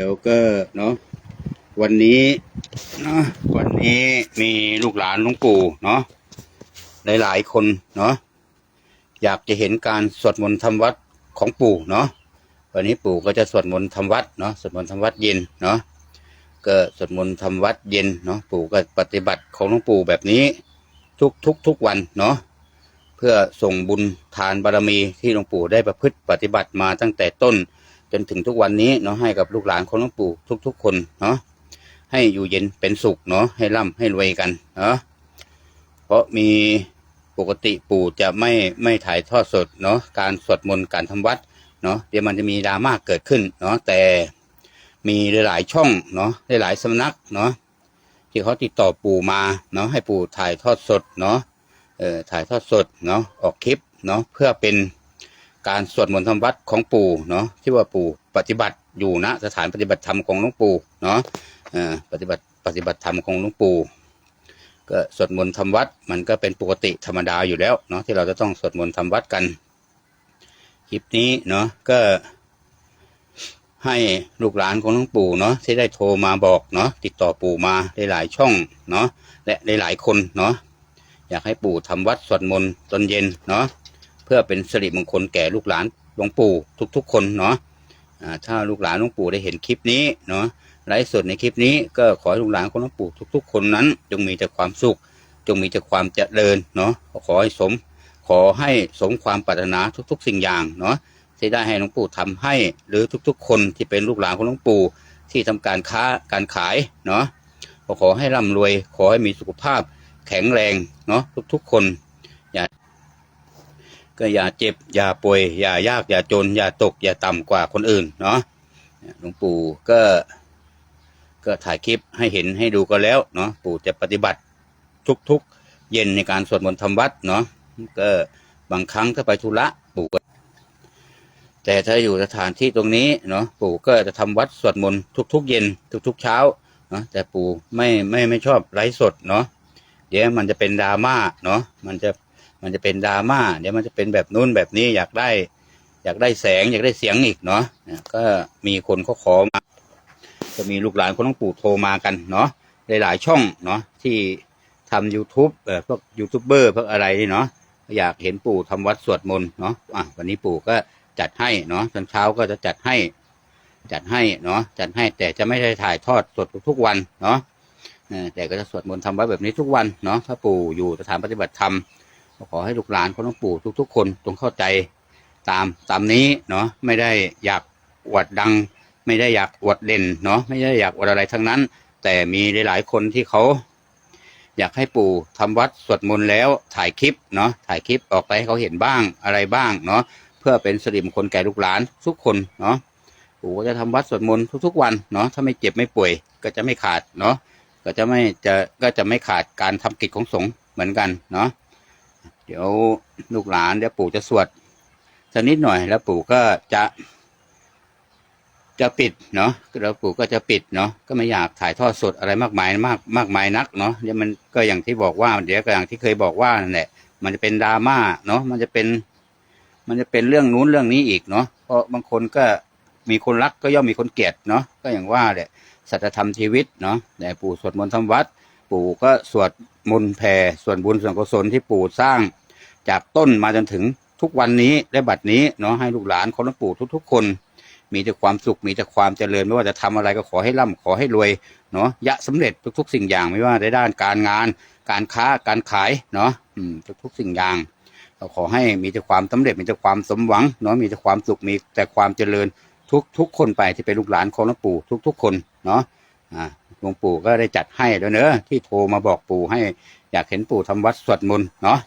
เดี๋ยวก็เนาะวันนี้เนาะวันนี้มีลูกหลานหลวงปู่เนาะหลายๆคนเนาะอยากจะเห็นการสวดมนต์ทำวัดของปู่เนาะวันนี้ปู่ก็จะสวดมนต์ทำวัดเนาะสวดมนต์ทำวัดเย็นเนาะก็สวดมนต์ทำวัดเย็นเนาะปู่ก็ปฏิบัติของหลวงปู่แบบนี้ ทุกทุกทุกวันเนาะเพื่อส่งบุญทานบารมีที่หลวงปู่ได้ประพฤติปฏิบัติมาตั้งแต่ต้น จนถึงทุกวันนี้เนาะให้กับลูกหลานของหลวงปู่ทุก ๆ คนเนาะให้อยู่เย็นเป็นสุขเนาะให้ร่ำให้รวยกันเนาะเพราะมีปกติปู่จะไม่ไม่ถ่ายทอดสดเนาะการสวดมนต์การทำวัดเนาะเดี๋ยวมันจะมีดราม่าเกิดขึ้นเนาะแต่มีหลายๆช่องเนาะหลายๆสำนักเนาะที่เขาติดต่อปู่มาเนาะให้ปู่ถ่ายทอดสดเนาะเอ่อถ่ายทอดสดเนาะออกคลิปเนาะเพื่อเป็น การสวดมนต์ทำวัดของปู่เนาะที่ว่าปู่ปฏิบัติอยู่ณสถานปฏิบัติธรรมของหลวงปู่เนาะปฏิบัติปฏิบัติธรรมของหลวงปู่ก็สวดมนต์ทำวัดมันก็เป็นปกติธรรมดาอยู่แล้วเนาะที่เราจะต้องสวดมนต์ทำวัดกันคลิปนี้เนาะก็ให้ลูกหลานของหลวงปู่เนาะที่ได้โทรมาบอกเนาะติดต่อปู่มาหลายช่องเนาะและหลายคนเนาะอยากให้ปู่ทำวัดสวดมนต์ตอนเย็นเนาะ เพื่อเป็นสิริมงคลแก่ลูกหลานหลวงปู่ทุกๆ คนเนาะถ้าลูกหลานหลวงปู่ได้เห็นคลิปนี้เนาะไลฟ์สดในคลิปนี้ก็ขอให้ลูกหลานของหลวงปู่ทุก ๆ คนนั้น จงมีแต่ความสุข จงมีแต่ความเจริญเนาะขอให้สม ขอให้สมความปรารถนาทุก ๆ สิ่งอย่างเนาะที่ได้ให้หลวงปู่ทำให้ หรือทุกๆ คนที่เป็นลูกหลานของหลวงปู่ที่ทำการค้าการขายเนาะขอให้ร่ำรวย ขอให้มีสุขภาพแข็งแรงเนาะทุกๆ คน ก็อย่าเจ็บ อย่าป่วย อย่ายาก อย่าจน อย่าตก อย่าต่ำกว่าคนอื่นเนาะหลวงปู่ก็ ก็ถ่ายคลิปให้เห็นให้ดูก็แล้วเนาะปู่จะปฏิบัติทุกๆ เย็นในการสวดมนต์ทำวัดเนาะก็บางครั้งถ้าไปธุระปู่ก็แต่ถ้าอยู่สถานที่ตรงนี้เนาะปู่ก็จะทำวัดสวดมนต์ทุก ๆ เย็นทุก ๆ เช้าเนาะแต่ปู่ไม่ไม่ไม่ชอบไลฟ์สดเนาะเดี๋ยวมันจะเป็นดราม่าเนาะมันจะ มันจะเป็นดราม่าเดี๋ยวมันจะเป็นแบบนู้นแบบนี้อยากได้ อยากได้แสง อยากได้เสียงอีกเนาะก็มีคนเขาขอมาก็มีลูกหลานคนต้องปู่โทรมากันเนาะหลาย ๆ ช่องเนาะที่ทำ YouTube เอ่อพวกยูทูบเบอร์พวกอะไรนี่เนาะอยากเห็นปู่ทำวัดสวดมนต์เนาะอะวันนี้ปู่ก็จัดให้เนาะตอนเช้าก็จะจัดให้ จัดให้เนาะจัดให้แต่จะไม่ได้ถ่ายทอดสดทุกวันเนาะแต่ก็จะสวดมนต์ทำวัดแบบนี้ทุกวันเนาะถ้าปู่อยู่สถานปฏิบัติธรรม ขอให้ลูกหลานของหลวงปู่ทุก ๆ คนจงเข้าใจตามตามนี้เนาะไม่ได้อยากอวดดัง ไม่ได้อยากอวดเด่นเนาะไม่ได้อยากอวดอะไรทั้งนั้น แต่มีหลายๆคนที่เขาอยากให้ปู่ทำวัดสวดมนต์แล้วถ่ายคลิปเนาะถ่ายคลิปออกไปให้เขาเห็นบ้างอะไรบ้างเนาะเพื่อเป็นสิริมงคลแก่ลูกหลานทุกคนเนาะปู่ก็จะทำวัดสวดมนต์ทุกๆวันเนาะถ้าไม่เจ็บไม่ป่วยก็จะไม่ขาดเนาะก็จะไม่จะก็จะไม่ขาดการทำกิจของสงฆ์เหมือนกันเนาะ เดี๋ยวลูกหลานเดี๋ยวปู่จะสวดสักนิดหน่อยแล้วปู่ก็จะจะปิดเนาะแล้วปู่ก็จะปิดเนาะก็ไม่อยากถ่ายทอดสดอะไรมากมายมากมากมายนักเนาะเดี๋ยวมันก็อย่างที่บอกว่าเดี๋ยวก็อย่างที่เคยบอกว่านั่นแหละมันจะเป็นดราม่าเนาะมันจะเป็น มันจะเป็นเรื่องนู้นเรื่องนี้อีกเนาะเพราะบางคนก็มีคนรักก็ย่อมมีคนเกลียดเนาะก็อย่างว่าแหละสัจธรรมชีวิตเนาะแต่ปู่สวดมนต์ทำวัด ปู่ก็สวดมนต์แผ่ส่วนบุญส่วนกุศลที่ปู่สร้างจากต้นมาจนถึงทุกวันนี้และบัดนี้เนาะให้ลูกหลานของหลวงปู่ทุก ๆ คน มีแต่ความสุขมีแต่ความเจริญ ไม่ว่าจะทำอะไรก็ขอให้ร่ำขอให้รวยเนาะยะสำเร็จทุก ๆ สิ่งอย่างไม่ว่าในด้านการงาน การค้าการขายเนาะทุกๆสิ่งอย่างก็ขอให้มีแต่ความสำเร็จมีแต่ความสมหวังเนาะมีแต่ความสุขมีแต่ความเจริญทุกทุกคนไปที่เป็นลูกหลานของหลวงปู่ทุก ๆ คนเนาะอ่า หลวงปู่ก็ได้จัดให้แล้วเนอะที่โทรมาบอกปู่ให้ อยากเห็นปู่ทำวัดสวดมนต์เนาะ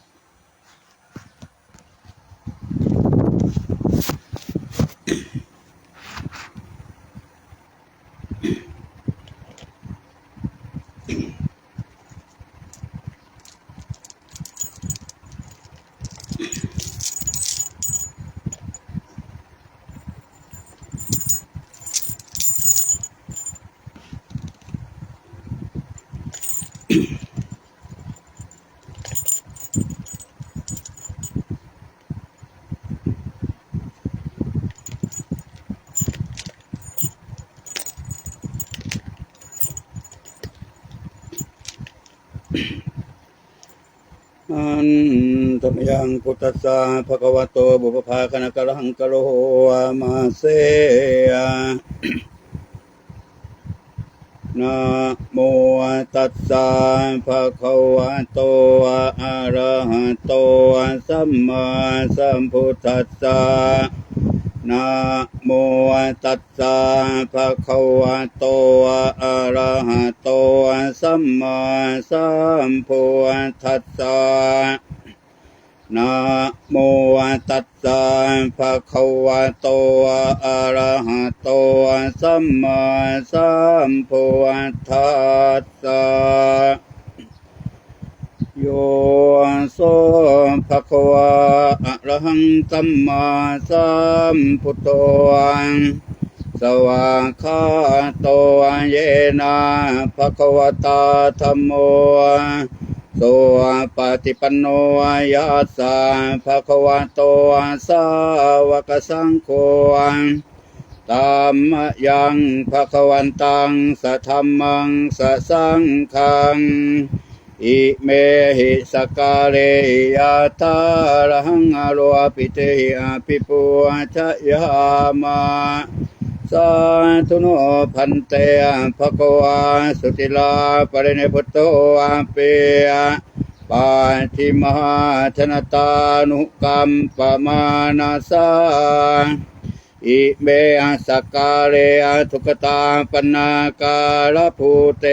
พุทธัสสะภะคะวะโตบุพพาคณะกะระหังกะโลมาเซนะโมตัสสะภะคะวะโตอะระหะโตสัมมาสัมพุทธัสสะนะโมตัสสะภะคะวะโตอะระหะโตสัมมาสัมพุทธัสสะ นะโมตัสสะภะคะวะโต อะระหะโต สัมมาสัมพุทธัสสะโยโสภะคะวะอะระหังสัมมาสัมพุทโธสวากขาโตเยนะภะคะวะตาธัมโม โสปฏิปันโนยัสสะภะคะวะโตสาวกสังโฆตามยังภะคะวันตังสะธัมมังสะสังฆังอิเมหิสกาเลยะตาระหังอโรอปิเตหิอภิปุชยามา สาธุโนพันเตภะคะวาสุติลาปริเนพุตโตอาเปยปาทิมหาชนตานุกรรมปมานาสาอิเมสกกาเลทุกตาปนาการภูเต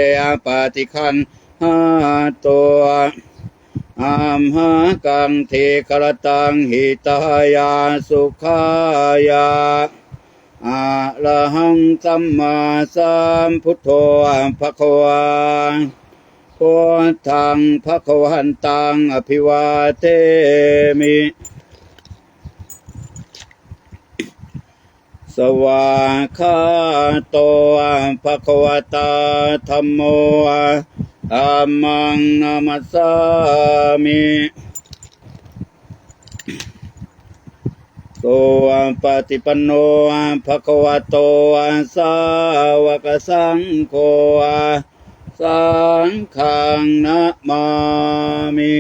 ปาติคันหาตัวอามหากังเทกรตังหิตายาสุขายา อะระหังสัมมาสัมพุทโธภะคะวาพุทธังภะคะวันตังอภิวาเทมิสวากขาโตภะคะวะตาธัมโมธัมมังนามัสสามิ โตปฏิปันโนภะคะวะโตสาวกสังโฆสังฆังนะมามิ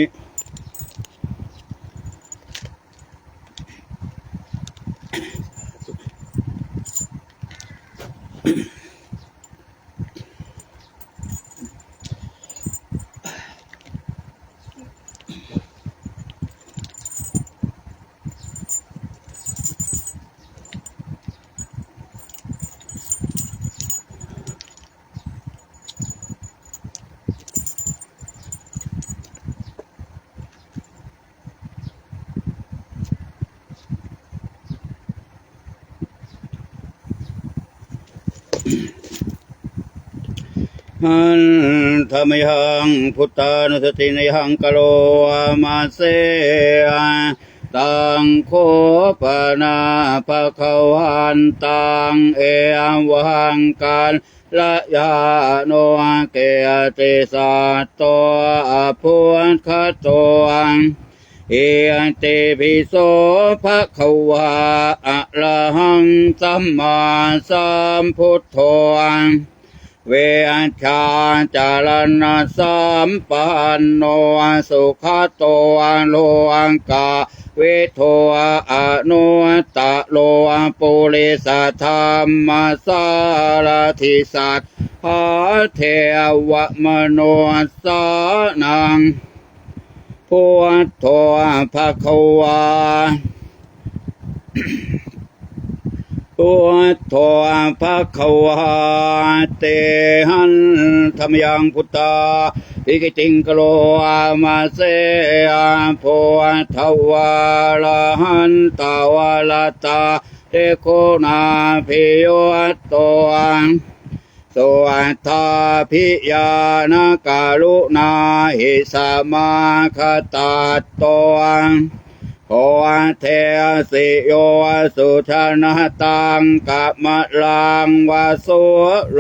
หัน ธรรมยังพุทธานุสติในหังกโลมาเสตังโคปนาภะควันตังเอวังกันละยาโนเกติสัตโตอภุนคโตเอติปิโสภะควะอะระหังสัมมาสัมพุทโธ เวชาจารณะสัมปันโนสุขโตโลังกาเวโทอนุตตะโลปุริสธรรมสารทิสัตหาเทวมโนสานังพุทโธภะควา พุทโธภะคะวะเตหันธรรมยังพุทธาอิกิติงกโลอามาเสอาโพทวาละหันตาวาลตาเตโคนาภิโยโตอังสวัทธาพิยานการุณาหิสมาคตาโตอัง โอเทสิโยสุชนะตังกะมะลังวาสุโล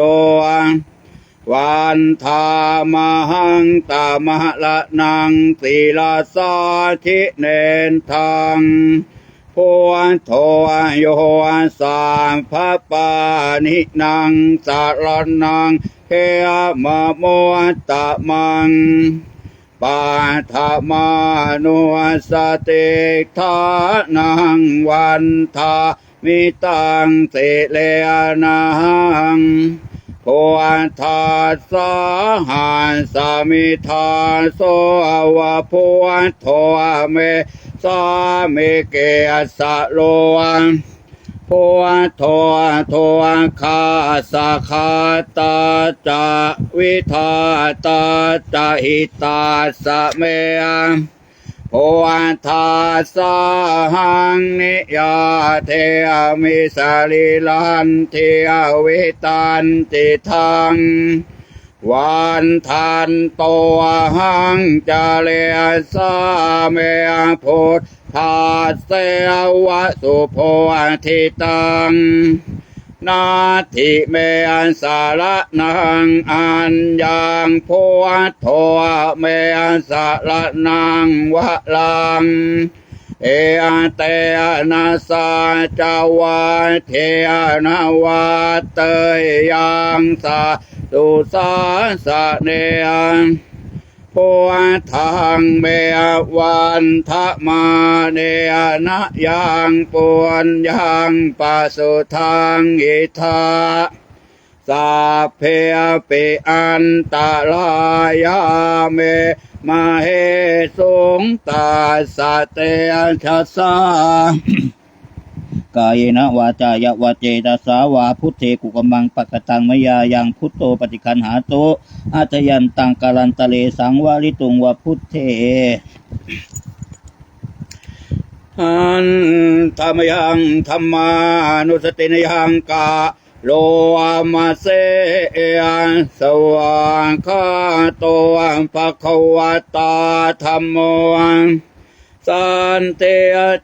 วันธามหังตามหละนังสีลาสาธิเนนทังพุทโธโยสามพระปานินังสารนังเฮมะโมตตะมัง ปาธมานุสติทานังวันทามิตังเสเลนังโพธาสาหันสามิทาโสวะโพโทเมสามิเกสะโลง พโทโทคาสาคาตาจะวิทาตาจะหิตาสะเมยโพธาสาหังนิยาเทมิสาลิลันเทวิตันติทังวันทันโตหังจาเลสาเมพุทธาเสวะสุโพธิตัง นาทิเมอันสาระนังอันยังโพโทเมอันสาระนังวะลัง เอเตนะสาจาวาเทนะวาเตยยังสาสุสาสเนย โพทังเมวันทะมาเนนะยังปวนยังปัสุทังอิทาสัพเพปิอันตรายาเมมาเฮสงตาสะเตชัสสา กายนะวาจายะวาเจตสาวาพุทเทกุกมังปะกตังมยายังพุทโตปฏิคันหาโตอาจยันตังกาลันตะเลสังวาริตุงวะพุทเทอันธรรมยังธรรมานุสตินยังกาโลอามาเสอันสวากขาโตอันภะควตาธรรมโมอัน สันเต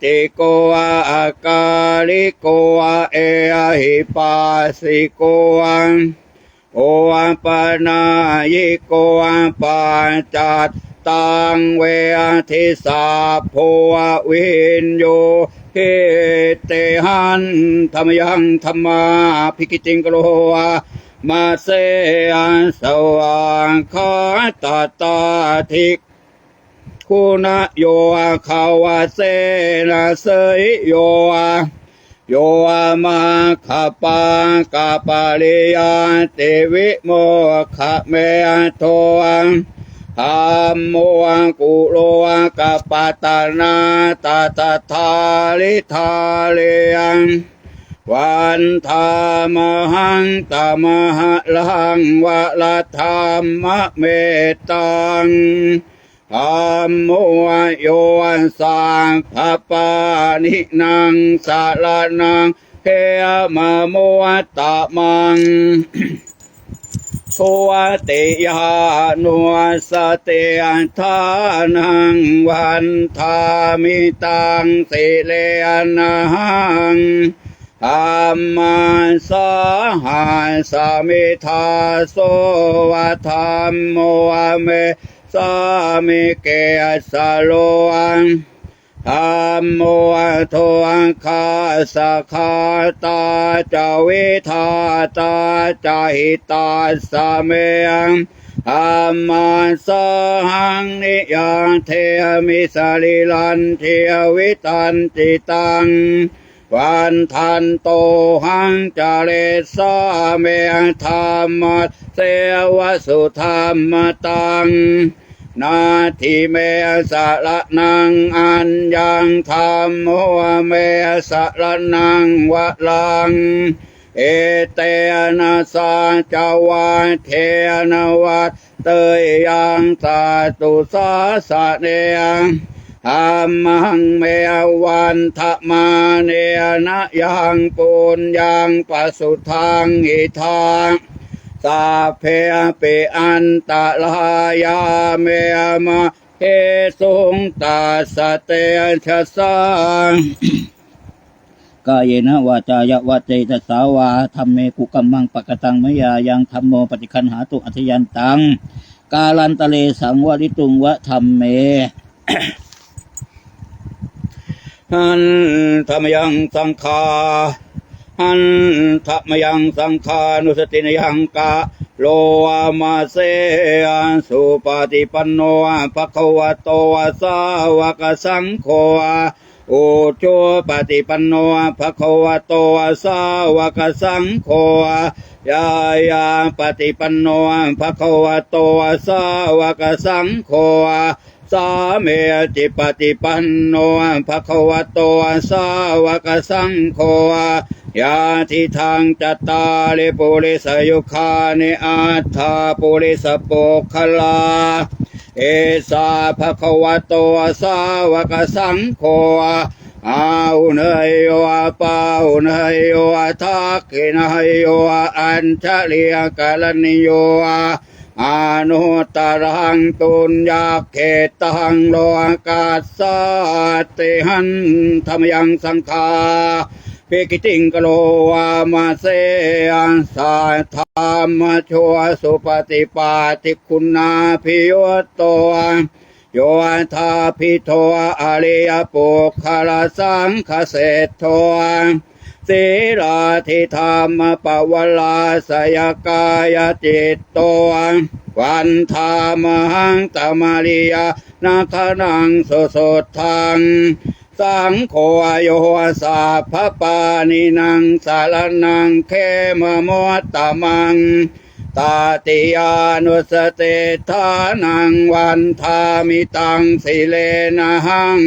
ติโกอาอากาลิโกอาเอหิปัสสิโกอังโออาปนายิโกอาปัจจัตตังเวทิสาโพวินโยเฮเตหันธรรมยังธรรมาภิกิติงกโลวามาเสอันสว่างคาตาตาทิก คุณโยอาคาวาเซนะเสยโยอาโยอามาคาปากาปาลิยาเตวิโมคะเมโทอังธรรมโมอังกุโลอังกาปตานาตาตาทาลิทาเลยังวันธามหังตามหลังวะละธรรมเมตัง ธรรมโมโยอันสังพปานินังสารนังเฮมาโมตะมังโทติยานุสติอันทานังวันทามิตังสิเลนะหังธรรมาสหัสมิทาโสวธรรมโมเม สามิเกสะโลอังธรรมโมโทอังคาสะคาตาจาวิทาตาจาหิตาสะเมยังธรรมาสหังนิยังเทมิสาลิลันเทวิตันติตัง วันทันโตหังจาเลสาเมธรรมเสวสุธรรมตัง นาทิเมสะละนังอันยังธรรมโมเมสะละนังวะลัง เอเตนะสาจาวาเทนวัตเตยยังสาตุสาสะเนยัง ธรรมังเมวันทะมาเนนะยังปุญยังปัสสุทังอิทังสาเพเปอันตะลายาเมมาเฮสุงตาสเตชะสังกายนะวาจายะวาเจตสาวาธรรมเมกุกัมมังปะกตังมยายังธรรมโมปฏิคันหาตุอัธยันตัง กาลันตะเลสังวริตุงวะธรรมเม หันธรรมยังสังขาหันธรรมยังสังขานุสตินยังกะโลมาเสสุปฏิปันโนภะคะวะโตสาวกสังโฆโอโจปฏิปันโนภะคะวะโตสาวกสังโฆยายาปฏิปันโนภะคะวะโตสาวกสังโฆ สาเมจิปฏิปันโนภะคะวะโตสาวกสังโฆยาทิทางจตาริปุริสยุคานิอาถาปุริสปุคลา เอสาภะคะวะโตสาวกสังโฆอาหุนยโยปาหุนยโยทักขินยโยอัญชลียกาลนิโย อนุตรังตุนยาเขตังโลกาสาติหันธรรมยังสังฆาเปกิติงกโลวามาเสอันสาธามชัวสุปฏิปาติคุณาพิโยโตโยธาพิโทอริยปุคลาสังคเสโท สีราธิธรรมปวลาสยกายจิตโตวันธามหังตมาริยานาคนังสโสทังสังโฆโยสาพปานินังสารนังเขมมตตมัง ตาติยานุสเตทานังวันทามิตังสิเลนะหัง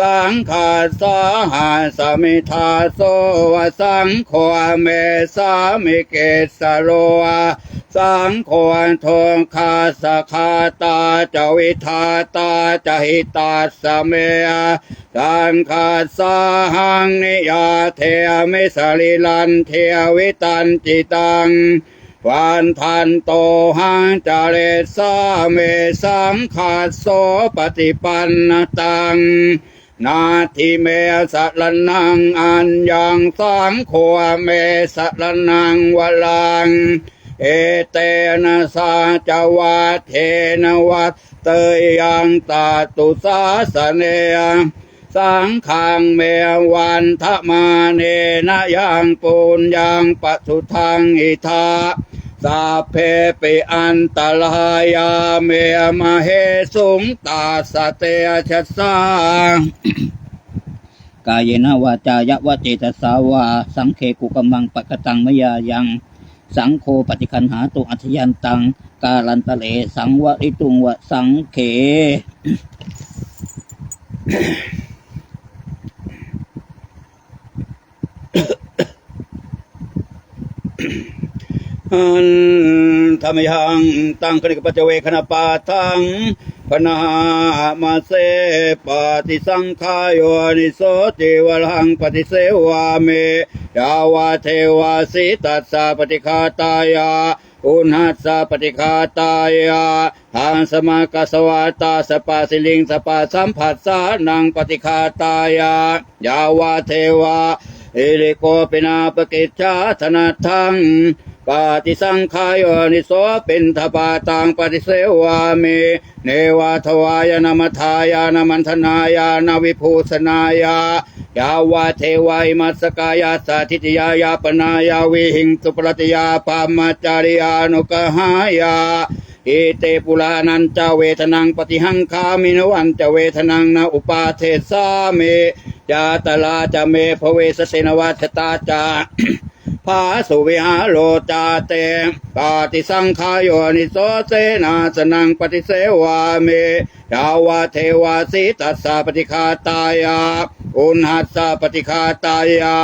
สังขาสาหาสมิทาโสวสังโฆเมสามิเกสโรสังโฆทงคาสคาตาจวิทาตาจหิตาสเมสังขาสาหังนิยาเทมิสลิลันเทวิตันจิตังวันทันโตหังจาเรสาเมสังขาโสปฏิปันตัง นาทิเมสะละนังอัญญังสังโฆเมสะละนังวลัง เอเตนะสาจวาเทนวัตเตยังตาตุสาสเนยสังขังเมวันทะมาเนนะยังปุญญังปะสุทังอิทา สาเพปิอันตรายาเมมาเฮสุงตาสเตชัสสากายเนวาจายะวะเจตสาวา สังเคกุกมังปะกตังมยายังสังโฆปฏิคันหาตุอัจฉยันตัง กาลันตะเล สังวะริตุงวะสังเขอน ธรรมยังตั้งคณิกปัจเจเวคณปาทังพนามาเสปฏิสังขายโยนิโสติวรังปฏิเสวาเมยาวาเทวาสิตัสสะปฏิคาตายาอุณหัสสะปฏิคาตายาหังสมากัสวาตาสปาสิลิงสปาสัมผัสสานังปฏิคาตายายาวาเทวาเอริโกปินาปกิจจาธนาทัง ปาติสังขายนิโสเป็นทปาตังปฏิเสวามิเนวาทวายนามัทายานมันธนายานาวิภูสนายายาวาเทวายมัสกายาสาธิตยายาปนายาวิหิงสุปรติยาปามาจาริยานุกหายาเอเตปุลานันจเวทนังปฏิหังคามินวันจเวทนังนาอุปาเทสาเมจาตลาจะเมภเวสเสนวัชตาจา ภาสุวิหาโลจาเตปาติสังขายโยนิโสเสนาสนังปฏิเสวาเมดาวาเทวาสิตัสสะปฏิคาตายา อุณหัสสะปฏิคาตายา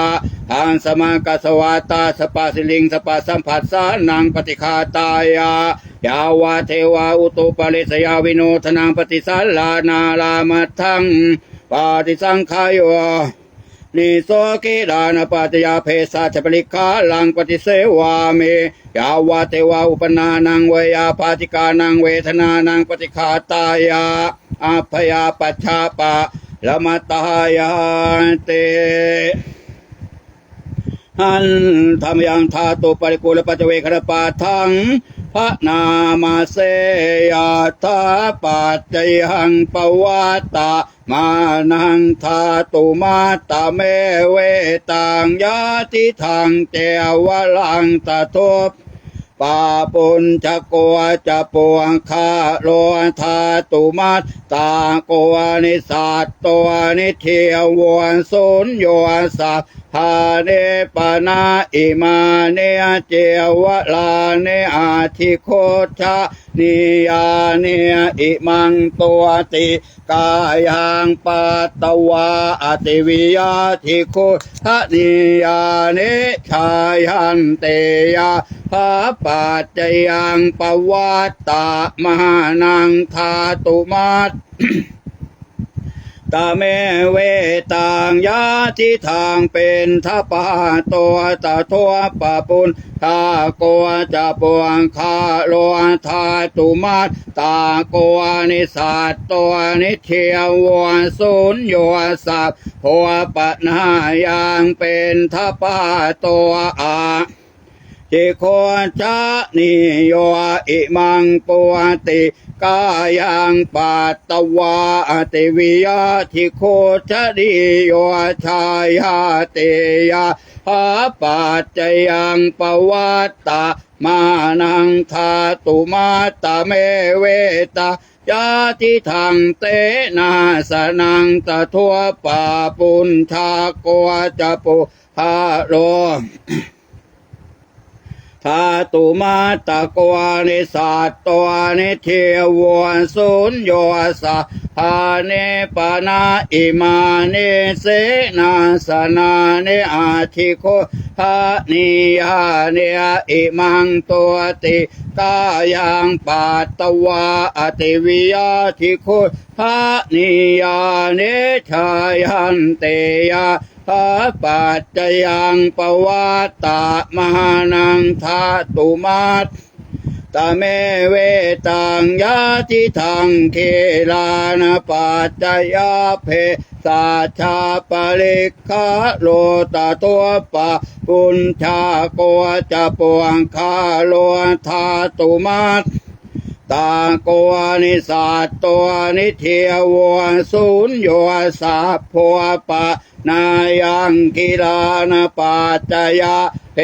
หังสมังกสวาตาสปาสิลิงสปาสัมผัสสานังปฏิคาตายายาวาเทวาอุตุปริสยาวิโนทนังปฏิสัลลานาลามัทังปาติสังขายโย นิโสกิดานปัจยาเพศาชปริคาลังปฏิเสวาเมยาวาเทวาอุปนานังเวยาปาติกานังเวทนานังปฏิคาตายาอาพยาปัชชาปะละมตายาเตหันธรรมยังธาตุปริกูลปัจเวคณปาทัง พระนามาเสยาทาปัจจยังปวัตตามานังธาตุมาตาเมเวตังยาติทางเจวลังตะทบ ปาปุญจะโกจะปวงคาโลธาตุมัตตาโกนิสัตตัวนิเทียววนสุญโยสัพพาเนปนาอิมาเนเจวลาเนอาทิโคชะนิยาเนอิมังตัวติกายังปัตตวาอติวิยาทิโคทะนิยาเนชายันเตยาพระปัจจยังปวัตตะมหานังทาตุมัตตาเมเวตังยาทิทางเป็นทปาตัวตาทัวปะปุนทาโกจะปวงคาโลทาตุมัตตาโกนิสัตตัวนิเทียววสุญโยสัพหัวปะนายังเป็นทปาตัวอา จิโคชะนิโยอิมังปวติกายังปัตตวาติวิยาทิโคชะนิโยชายาเตยาหาปัจจยังปวัตตะมานังทาตุมาตะเมเวตายาทิทังเตนาสนังตะทัวปาปุญชาโกจะปุฮาโล ทาตุมาตะกวานิสัตตัวนิเทวนสุญโยสะหาเนปนาอิมาเนเสนาสนาเนอาทิโคหานิยาเนอิมังตัวติกายังปัตตวาอติวิยาทิโคหานิยาเนชายันเตยา พระปัจจยังปวัตตะมหานังทาตุมัตตะเมเวตังยาติทังเคลานปัจจยาเพสาชาปริกาโลตะตัวปะปุญชาโกจะปวงคาโลทาตุมัต ตาโกนิสัตตัวนิเทียวสุญโยสาพัวปะนายังกิลานปัจจยาเพ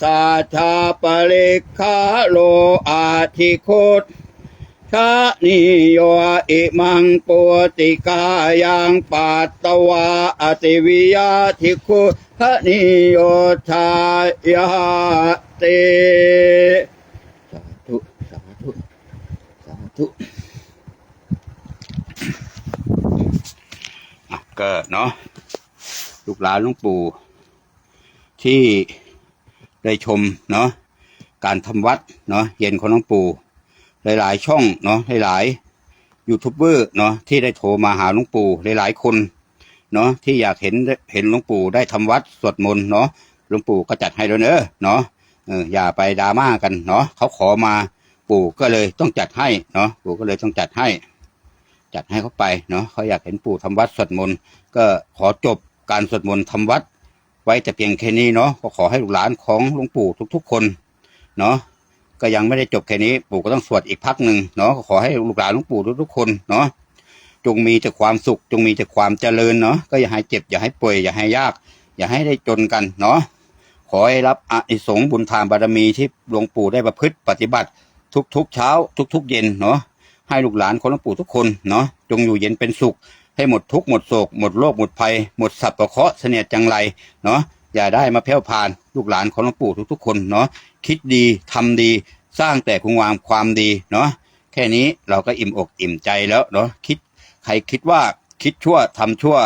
สาชาปริกาโลอาทิคุตชะนิโยอิมังปวติกายังปัตตวาอติวิยาทิคุพะนิโยชายาเตสาธุสาธุสา ธุก็เนาะลูกหลานลวงปู่ ที่ได้ชมเนาะการทำวัดเนาะเย็นของลวงปู่ หลายๆ ช่องเนาะหลายๆยูทูบเบอร์เนาะที่ได้โทรมาหาลวงปู่หลายๆคนเนาะที่อยากเห็นเห็นลวงปู่ได้ทำวัดสวดมนต์เนาะลวงปู่ก็จัดให้แล้วเนอะเนาะอย่าไปดราม่ากันเนาะเขาขอมา ปู่ก็เลยต้องจัดให้เนาะปู่ก็เลยต้องจัดให้ จัดให้เขาไปเนาะเขาอยากเห็นปู่ทำวัดสวดมนต์ก็ขอจบการสวดมนต์ทำวัด ไว้แต่เพียงแค่นี้เนาะก็ขอให้ลูกหลานของหลวงปู่ทุก ๆ คนเนาะก็ยังไม่ได้จบแค่นี้ปู่ก็ต้องสวดอีกพักหนึ่งเนาะก็ขอให้ลูกหลานหลวงปู่ทุกๆคนเนาะจงมีแต่ความสุข จงมีแต่ความเจริญเนาะก็อย่าให้เจ็บอย่าให้ป่วยอย่าให้ยาก อย่าให้ได้จนกันเนาะขอให้รับอนิสงส์บุญทานบารมีที่หลวงปู่ได้ประพฤติปฏิบัติ ทุกๆเช้า ทุกๆเย็นเนาะให้ลูกหลานของหลวงปู่ทุกคนเนาะจงอยู่เย็นเป็นสุข ให้หมดทุกข์หมดโศก หมดโรคหมดภัย หมดสัพพะเคราะห์เสนียดจังไรเนาะอย่าได้มาแผ่วพานลูกหลานของหลวงปู่ทุกๆคนเนาะคิดดีทำดี สร้างแต่คุณงามความดีเนาะแค่นี้เราก็อิ่มอกอิ่มใจแล้วเนาะคิดใครคิดว่าคิดชั่วทำชั่ว